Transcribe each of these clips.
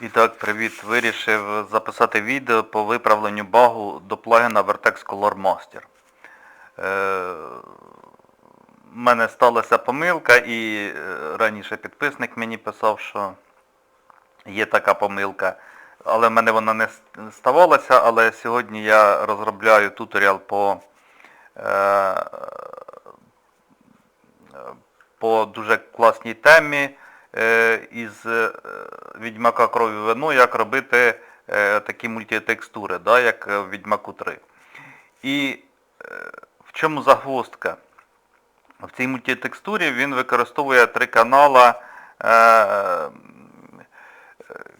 І так, привіт. Вирішив записати відео по виправленню багу до плагіна Vertex Color Master. Е, в мене сталася помилка і е, раніше підписник мені писав, що є така помилка. Але в мене вона не ставалася, але сьогодні я розробляю туторіал по, е, по дуже класній темі е, із е, Відьмака крові вино, як робити е, такі мультитекстури, да, як е, в Відьмаку 3. І е, в чому загвоздка? В цій мультитекстурі він використовує три канала. Е, е,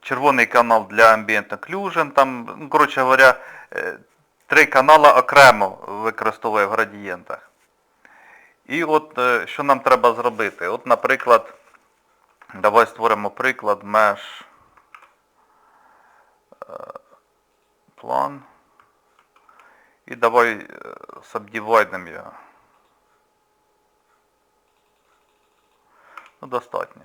червоний канал для Ambient Occlusion, там, ну, коротше говоря, е, три канала окремо використовує в градієнтах. І от е, що нам треба зробити? От, наприклад, давай створимо приклад mesh е, план. І давай е, його. Ну, достатньо.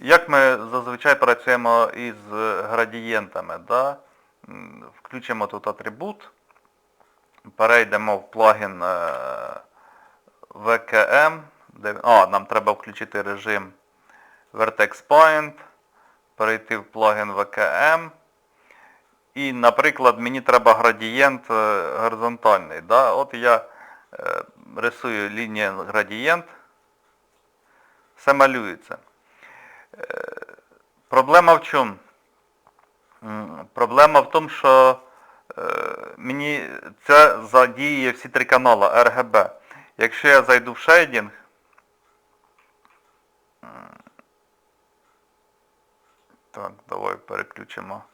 Як ми зазвичай працюємо із градієнтами, да? Включимо тут атрибут, перейдемо в плагін е, VKM, де, а, нам треба включити режим Vertex Point, перейти в плагін VKM. І, наприклад, мені треба градієнт е, горизонтальний. Да? От я е, рисую лінію градієнт, все малюється. Проблема в чому? Проблема в тому, що е, мені це задіє всі три канали RGB. Якщо я зайду в шейдінг, так, давай переключимо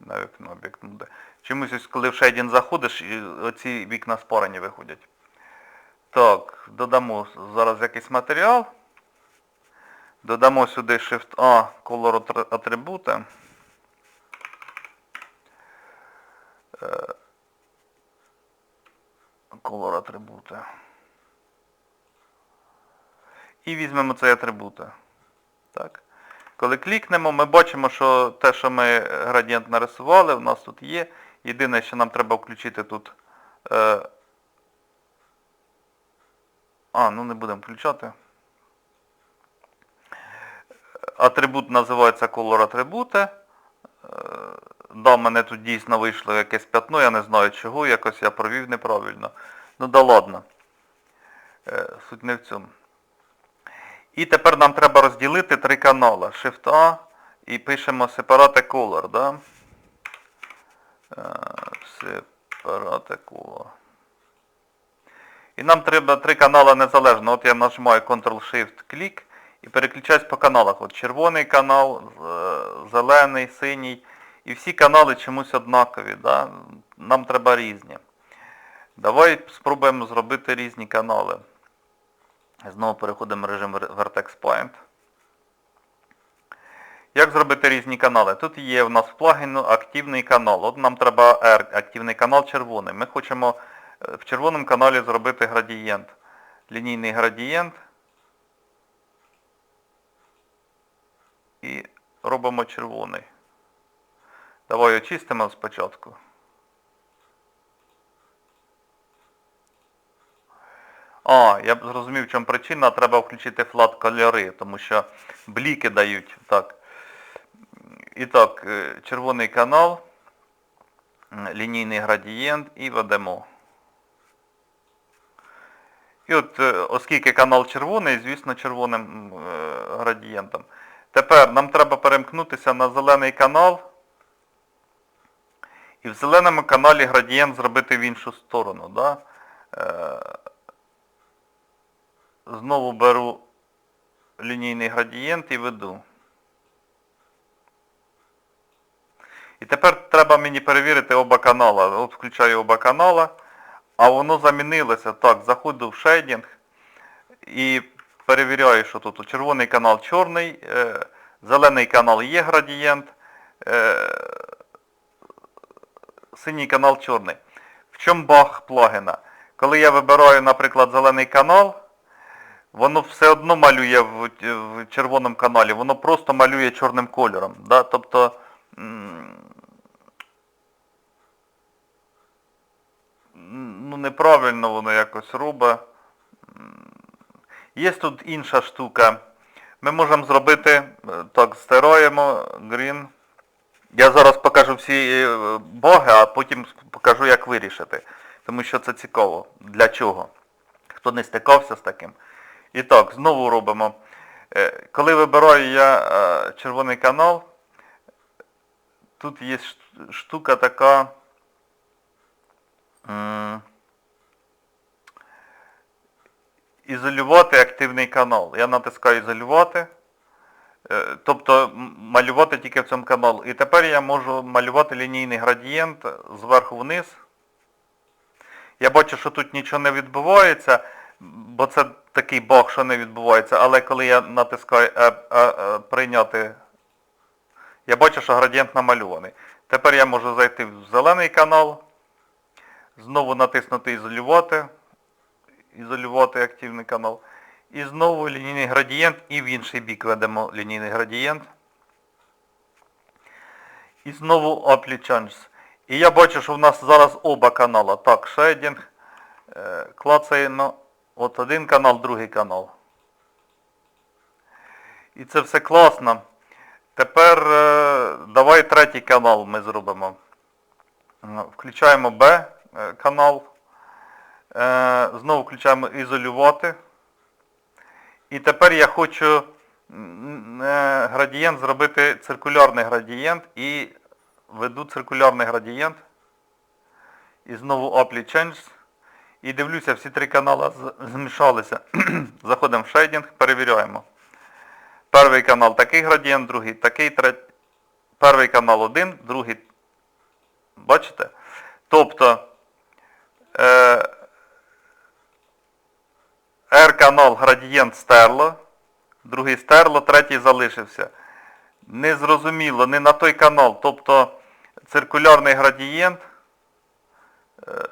на вікно об'єкт моди. Чомусь ось коли в шейдінг заходиш, і оці вікна спарені виходять. Так, додамо зараз якийсь матеріал. Додамо сюди Shift-A Color атрибути. Е, Color атрибути. І візьмемо цей атрибути. Так. Коли клікнемо, ми бачимо, що те, що ми градієнт нарисували, у нас тут є. Єдине, що нам треба включити тут. Е, а, ну не будемо включати. Атрибут називається color атрибути. Е, Да, мене тут дійсно вийшло якесь п'ятно, я не знаю чого, якось я провів неправильно. Ну да ладно. Е, Суть не в цьому. І тепер нам треба розділити три канали. Shift-A і пишемо Separate Color, да? Е, Separate Color. І нам треба три канали незалежно. От я нажимаю Ctrl-Shift-клік і переключаюсь по каналах. От червоний канал, зелений, синій. І всі канали чомусь однакові. Да? Нам треба різні. Давай спробуємо зробити різні канали. Знову переходимо в режим Vertex Point. Як зробити різні канали? Тут є у нас в плагіну активний канал. От нам треба R, активний канал червоний. Ми хочемо е, в червоному каналі зробити градієнт. Лінійний градієнт. І робимо червоний. Давай очистимо спочатку. А, я б зрозумів, в чому причина. Треба включити флат кольори, тому що бліки дають. Так. І так, е, червоний канал, лінійний градієнт і ведемо. І от, е, оскільки канал червоний, звісно, червоним е, градієнтом. Тепер нам треба перемкнутися на зелений канал. І в зеленому каналі градієнт зробити в іншу сторону. Да? Знову беру лінійний градієнт і веду. І тепер треба мені перевірити оба канала. От включаю оба канала, а воно замінилося. Так, заходжу в шейдінг і перевіряю, що тут червоний канал чорний, е, зелений канал є градієнт, е, синій канал чорний. В чому баг плагіна? Коли я вибираю, наприклад, зелений канал, воно все одно малює в, в червоному каналі, воно просто малює чорним кольором. Да? Тобто. ну, неправильно воно якось робить. Є тут інша штука. Ми можемо зробити, е, так, стираємо, green. Я зараз покажу всі е, боги, а потім покажу, як вирішити. Тому що це цікаво. Для чого? Хто не стикався з таким. І так, знову робимо. Е, Коли вибираю я е, червоний канал, тут є штука така. Ізолювати активний канал. Я натискаю ізолювати. Е, Тобто малювати тільки в цьому каналі. І тепер я можу малювати лінійний градієнт зверху вниз. Я бачу, що тут нічого не відбувається, бо це такий баг, що не відбувається. Але коли я натискаю е, е, е, прийняти, я бачу, що градієнт намальований. Тепер я можу зайти в зелений канал, знову натиснути ізолювати, ізолювати активний канал. І знову лінійний градієнт і в інший бік ведемо лінійний градієнт. І знову Apply Changes. І я бачу, що в нас зараз оба канала. Так, шейдінг. Е, клацаємо. От один канал, другий канал. І це все класно. Тепер е, давай третій канал ми зробимо. Е, Включаємо B е, канал. Е, знову включаємо ізолювати. І тепер я хочу градієнт зробити циркулярний градієнт і веду циркулярний градієнт. І знову Apply Changes. І дивлюся, всі три канали змішалися. Заходимо в шейдінг, перевіряємо. Перший канал такий градієнт, другий такий, третій. Перший канал один, другий. Бачите? Тобто е, R-канал градієнт стерло, другий стерло, третій залишився. Незрозуміло, не на той канал. Тобто циркулярний градієнт. е,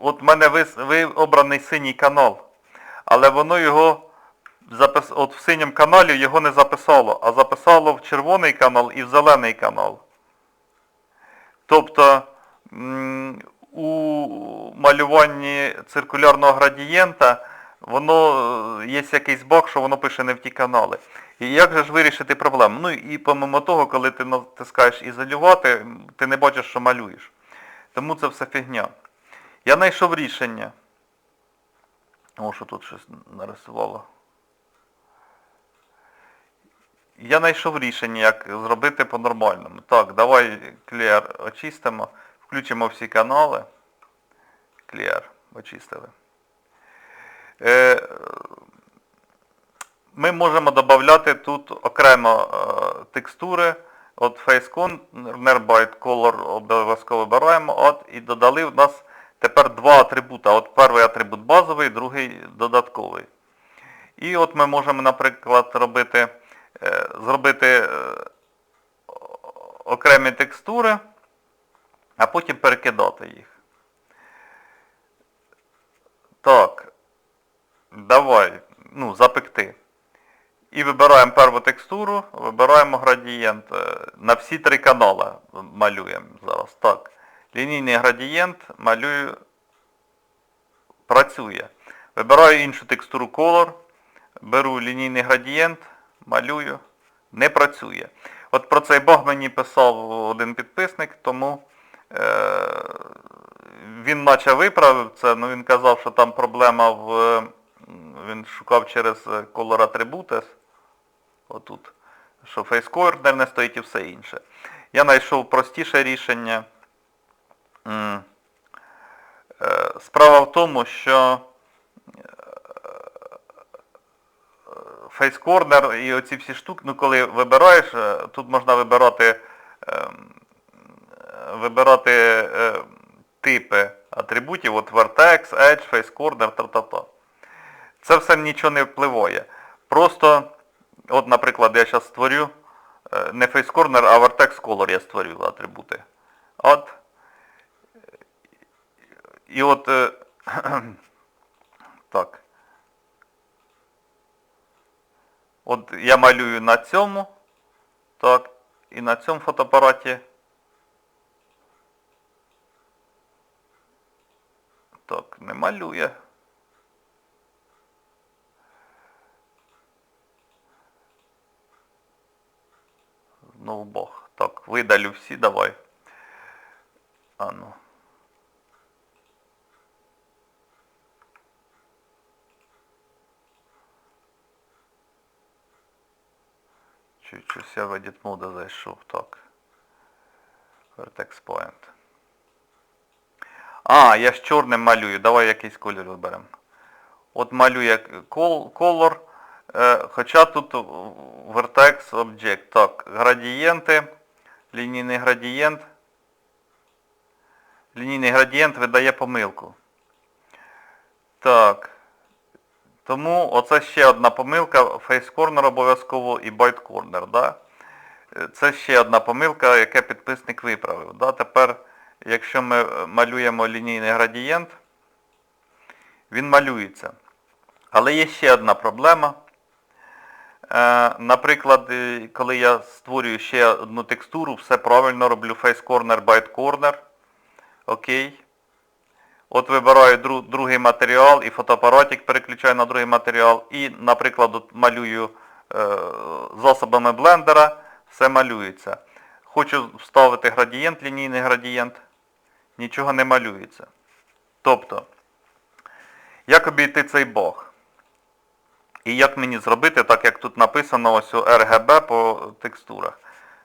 От в мене вис- ви обраний синій канал. Але воно його запис... от в синьому каналі його не записало, а записало в червоний канал і в зелений канал. Тобто у малюванні циркулярного градієнта воно е, є якийсь баг, що воно пише не в ті канали. І як же ж вирішити проблему? Ну і помимо того, коли ти натискаєш ізолювати, ти не бачиш, що малюєш. Тому це все фігня. Я знайшов рішення. О, тут щось нарисувало. Я знайшов рішення, як зробити по-нормальному. Так, давай Clear очистимо. Включимо всі канали. Clear очистили. Е, ми можемо додати тут окремо е, текстури. От FaceCon, Nerbyte Color обов'язково вибираємо. От, і додали в нас тепер два атрибута. От перший атрибут базовий, другий додатковий. І от ми можемо, наприклад, робити, е, зробити е, окремі текстури, а потім перекидати їх. Так, давай, ну, запекти. І вибираємо перву текстуру, вибираємо градієнт. е, На всі три канали малюємо зараз. Так. Лінійний градієнт малюю. Працює. Вибираю іншу текстуру Color, беру лінійний градієнт, малюю. Не працює. От про цей баг мені писав один підписник, тому е, він наче виправив це, але він казав, що там проблема в. Він шукав через Color Attributes. Отут. Що Corner не стоїть і все інше. Я знайшов простіше рішення. Е, Справа в тому, що Face Corner і оці всі штуки, ну коли вибираєш, е, тут можна вибирати, ем, е, вибирати е, типи атрибутів, от Vertex, Edge, Face Corner, та-та-та. Це все нічого не впливає. Просто, от, наприклад, я зараз створю е, не Face Corner, а Vertex Color я створю атрибути. От. І от, е, так. От я малюю на цьому. Так. І на цьому фотоапараті. Так, не малює. Знову Бог. Так, видалю всі, давай. А ну. Чуть щось я в Edit Mode зайшов, так. Vertex Point. А, я ж чорним малюю. Давай якийсь колір виберемо. От малює кол- color, е, хоча тут Vertex Object. Так, градієнти, лінійний градієнт. Лінійний градієнт видає помилку. Так. Тому оце ще одна помилка. Corner обов'язково і Corner. Да? Е, Це ще одна помилка, яке підписник виправив. Да? Тепер, якщо ми е, малюємо лінійний градієнт, він малюється. Але є ще одна проблема. Е, Наприклад, коли я створюю ще одну текстуру, все правильно роблю Face Corner, Byte Corner. Окей. От вибираю дру- другий матеріал і фотоапаратик переключаю на другий матеріал. І, наприклад, малюю е, засобами блендера, все малюється. Хочу вставити градієнт, лінійний градієнт, нічого не малюється. Тобто, як обійти цей баг? І як мені зробити, так як тут написано ось у RGB по текстурах.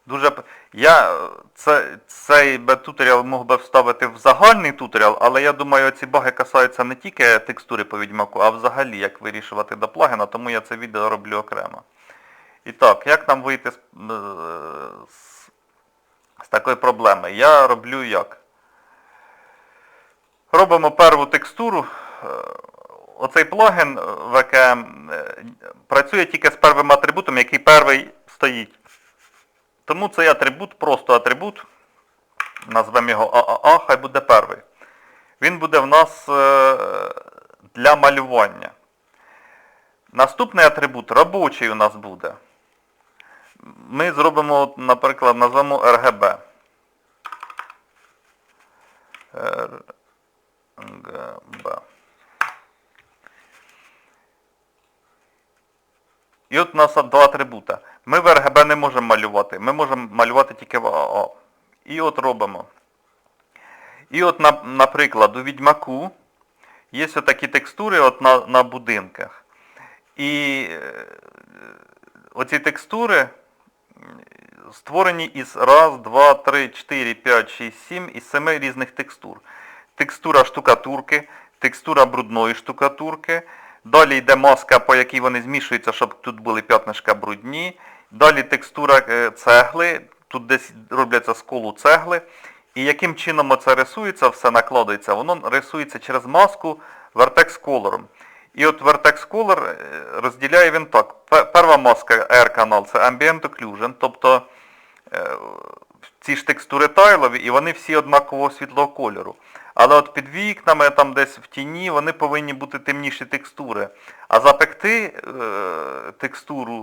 Дуже я це, цей B-туторіал мог би вставити в загальний туторіал, але я думаю, ці баги касаються не тільки текстури по відьмаку, а взагалі як вирішувати до плагіна, тому я це відео роблю окремо. І так, як нам вийти з, е, з, з такої проблеми? Я роблю як? Робимо перву текстуру. Е, Оцей плагін е, е, працює тільки з первим атрибутом, який перший стоїть. Тому цей атрибут, просто атрибут, назвемо його ААА, хай буде перший. Він буде в нас е, для малювання. Наступний атрибут робочий у нас буде. Ми зробимо, наприклад, назвемо RGB. RGB. І от у нас два атрибута. Ми в RGB не можемо малювати. Ми можемо малювати тільки в АА. І от робимо. І от, на- наприклад, у відьмаку є такі текстури от на, на будинках. І е, оці текстури створені із раз, два, три, чотири, п'ять, шість, сім із семи різних текстур. Текстура штукатурки, текстура брудної штукатурки. Далі йде маска, по якій вони змішуються, щоб тут були п'ятнишка брудні. Далі текстура е, цегли, тут десь робляться з колу цегли. І яким чином це рисується, все накладається, воно рисується через маску Vertex Color. І от Vertex Color е, розділяє він так. Пе- Перша маска R-канал це Ambient Occlusion, тобто е, ці ж текстури тайлові, і вони всі однакового світлого кольору. Але от під вікнами, там десь в тіні, вони повинні бути темніші текстури. А запекти е, текстуру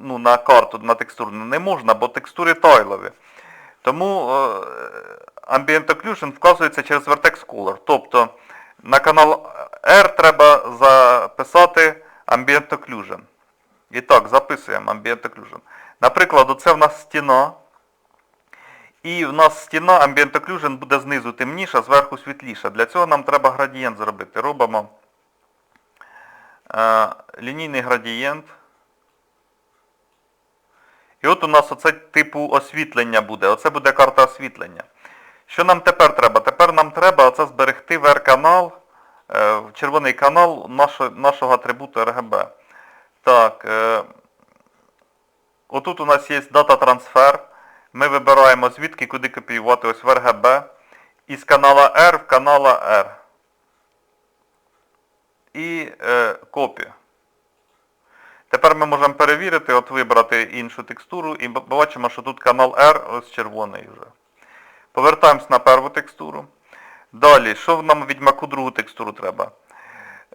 ну, на карту, на текстуру не можна, бо текстури тайлові. Тому е, Ambient Occlusion вказується через Vertex Color. Тобто на канал R треба записати Ambient Occlusion. І так, записуємо Ambient Occlusion. Наприклад, оце в нас стіна. І в нас стіна Ambient Occlusion буде знизу темніша, зверху світліша. Для цього нам треба градієнт зробити. Робимо е, лінійний градієнт. І от у нас оце типу освітлення буде. Оце буде карта освітлення. Що нам тепер треба? Тепер нам треба оце зберегти в R-канал, е, в червоний канал нашого, нашого атрибуту RGB. Так, е, отут у нас є дата трансфер. Ми вибираємо звідки куди копіювати ось в RGB. Із канала R в канала R. І е, копію. Тепер ми можемо перевірити, от вибрати іншу текстуру і бачимо, що тут канал R ось червоний вже. Повертаємось на перву текстуру. Далі, що нам відьмаку другу текстуру треба?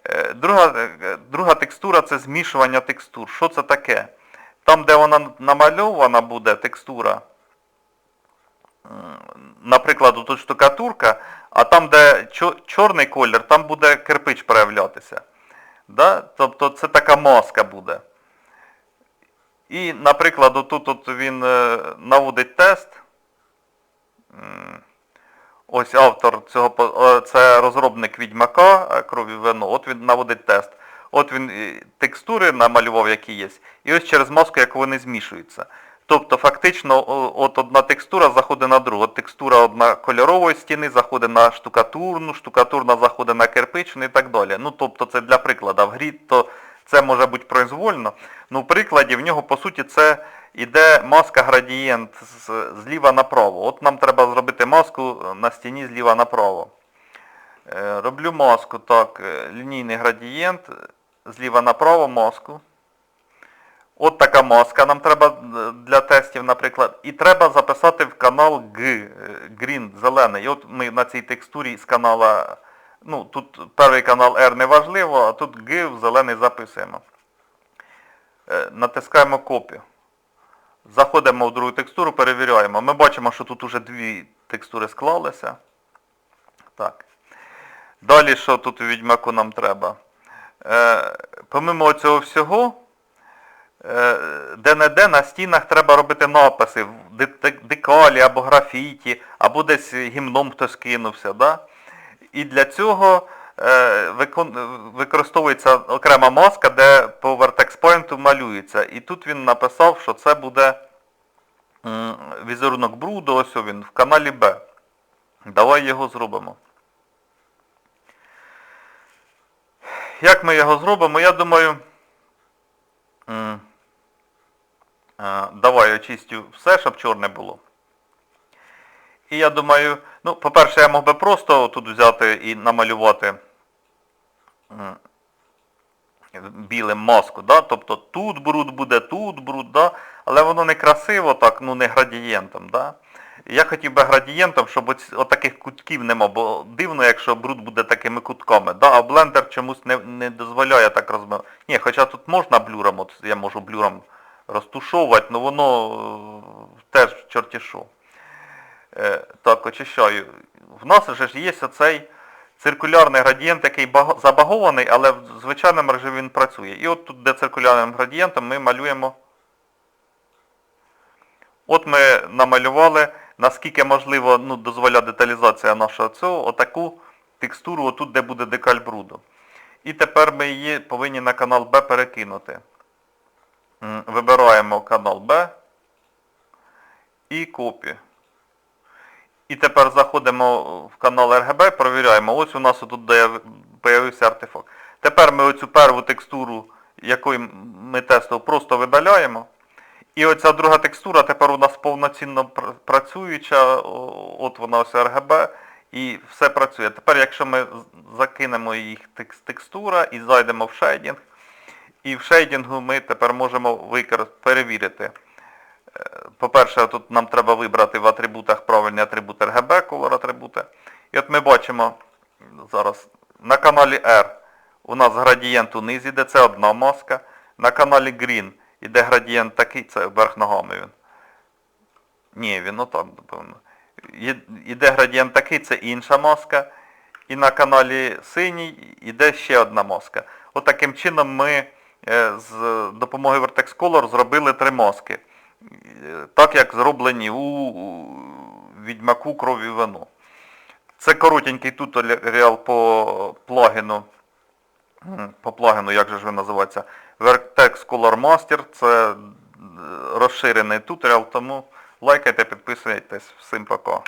Е, Друга, е, друга текстура це змішування текстур. Що це таке? там, де вона намальована буде, текстура, наприклад, тут штукатурка, а там, де чорний колір, там буде кирпич проявлятися. Да? Тобто це така маска буде. І, наприклад, отут от він е, наводить тест. Ось автор цього, е, це розробник відьмака е, крові вино, от він наводить тест. От він текстури намалював, які є, і ось через маску, як вони змішуються. Тобто фактично от одна текстура заходить на другу. От текстура одна кольорової стіни заходить на штукатурну, штукатурна заходить на кирпичну і так далі. Ну тобто це для прикладу. В грі то це може бути произвольно. Ну в прикладі в нього по суті це іде маска градієнт зліва направо. От нам треба зробити маску на стіні зліва направо. Е, Роблю маску, так, е, лінійний градієнт, зліва направо маску. От така маска нам треба е, для тестів, наприклад. І треба записати в канал G, е, Green, зелений. І от ми на цій текстурі з канала, ну тут перший канал R не важливо, а тут G в зелений записуємо. Е, Натискаємо копію. Заходимо в другу текстуру, перевіряємо. Ми бачимо, що тут уже дві текстури склалися. Так. Далі що тут у відьмаку нам треба? Помимо цього всього, де-не-де на стінах треба робити написи, декалі або графіті, або десь гімном хтось кинувся. Да? І для цього е, використовується окрема маска, де по vertex point малюється. І тут він написав, що це буде візерунок бруду, ось він, в каналі Б. Давай його зробимо. Як ми його зробимо? Я думаю. Е, Давай очистю все, щоб чорне було. І я думаю, ну, по-перше, я мог би просто тут взяти і намалювати білим маску, да? тобто тут бруд буде, тут бруд, да? але воно не красиво так, ну не градієнтом. Да? Я хотів би градієнтом, щоб отаких кутків нема, бо дивно, якщо бруд буде такими кутками. Да? А блендер чомусь не, не дозволяє так розмив. Ні, хоча тут можна блюром, от я можу блюром розтушовувати, але воно е, теж чорті що. Е, так, очищаю. В нас вже ж є оцей циркулярний градієнт, який забагований, але в звичайному режимі він працює. І от тут, де циркулярним градієнтом, ми малюємо. От ми намалювали, наскільки можливо ну, дозволяє деталізація нашого цього, отаку текстуру, отут, де буде декаль бруду. І тепер ми її повинні на канал Б перекинути. Вибираємо канал Б і копію. І тепер заходимо в канал RGB, провіряємо. Ось у нас тут з'явився артефакт. Тепер ми оцю перву текстуру, якою ми тестили, просто видаляємо. І оця друга текстура тепер у нас повноцінно працююча, от вона ось RGB, і все працює. Тепер, якщо ми закинемо їх текс- текстура і зайдемо в шейдінг, і в шейдінгу ми тепер можемо перевірити. Е, По-перше, тут нам треба вибрати в атрибутах правильні атрибути RGB, колор атрибути. І от ми бачимо зараз на каналі R у нас градієнт униз іде, це одна маска. На каналі Green іде градієнт такий, це верх ногами він. Ні, він отак, напевно. Іде градієнт такий, це інша маска. І на каналі синій іде ще одна маска. От таким чином ми з допомогою Vertex Color зробили три маски. Е, Так як зроблені у у відьмаку крові вино. Це коротенький туторіал по плагіну. По плагіну, як же ж він називається? Vertex Color Master. Це е, розширений туторіал, тому лайкайте, підписуйтесь. Всім пока.